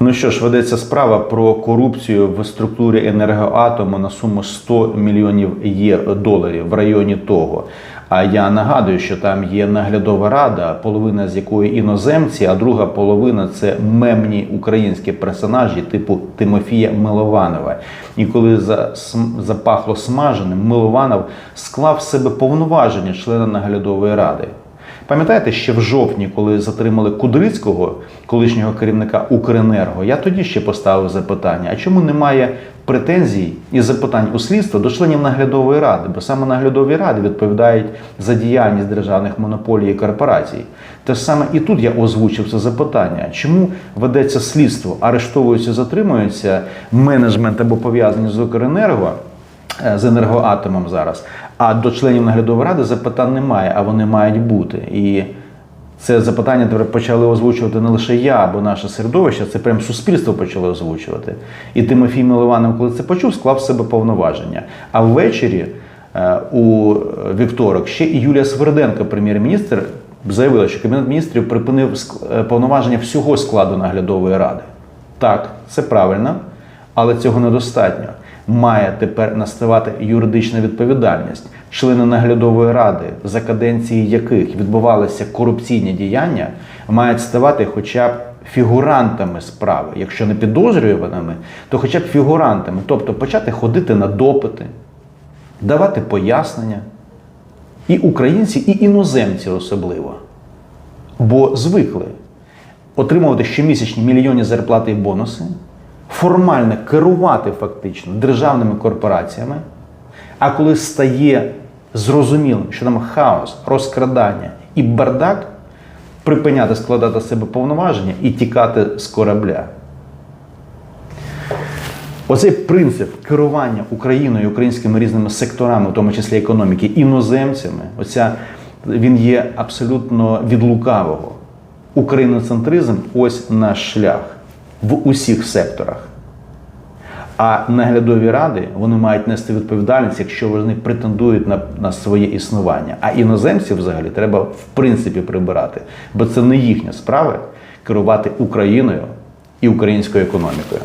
Ну що ж, ведеться справа про корупцію в структурі енергоатому на суму 100 мільйонів доларів в районі того. А я нагадую, що там є наглядова рада, половина з якої іноземці, а друга половина це мемні українські персонажі, типу Тимофія Милованова. І коли запахло смаженим, Милованов склав в себе повноваження члена наглядової ради. Пам'ятаєте, ще в жовтні, коли затримали Кудрицького, колишнього керівника Укренерго, я тоді ще поставив запитання: а чому немає претензій і запитань у слідства до членів наглядової ради? Бо саме наглядові ради відповідають за діяльність державних монополій і корпорацій. Те ж саме і тут я озвучив це запитання: чому ведеться слідство, арештовуються, затримуються менеджмент або пов'язані з Укренерго? Е, з енергоатомом зараз. А до членів наглядової ради запитань немає, а вони мають бути. І це запитання тепер почали озвучувати не лише я, або наше середовище, це прям суспільство почало озвучувати. І Тимофій Милованов, коли це почув, склав в себе повноваження. А ввечері, е, у вівторок, ще і Юлія Сверденко, прем'єр-міністр, заявила, що Кабінет міністрів припинив е, повноваження всього складу наглядової ради. Так, це правильно, але цього недостатньо. Має тепер наставати юридична відповідальність. Члени наглядової ради, за каденції яких відбувалися корупційні діяння, мають ставати хоча б фігурантами справи. Якщо не підозрюваними, то хоча б фігурантами, тобто почати ходити на допити, давати пояснення. І українці, і іноземці особливо. Бо звикли отримувати щомісячні мільйонні зарплати і бонуси, формально керувати фактично державними корпораціями. А коли стає зрозумілим, що там хаос, розкрадання і бардак, припиняти складати себе повноваження і тікати з корабля. Оцей принцип керування Україною українськими різними секторами, в тому числі економіки, іноземцями, оця, він є абсолютно від лукавого. Україноцентризм ось наш шлях в усіх секторах. А наглядові ради вони мають нести відповідальність, якщо вони претендують на, на своє існування. А іноземців взагалі треба в принципі прибирати, бо це не їхня справа керувати Україною і українською економікою.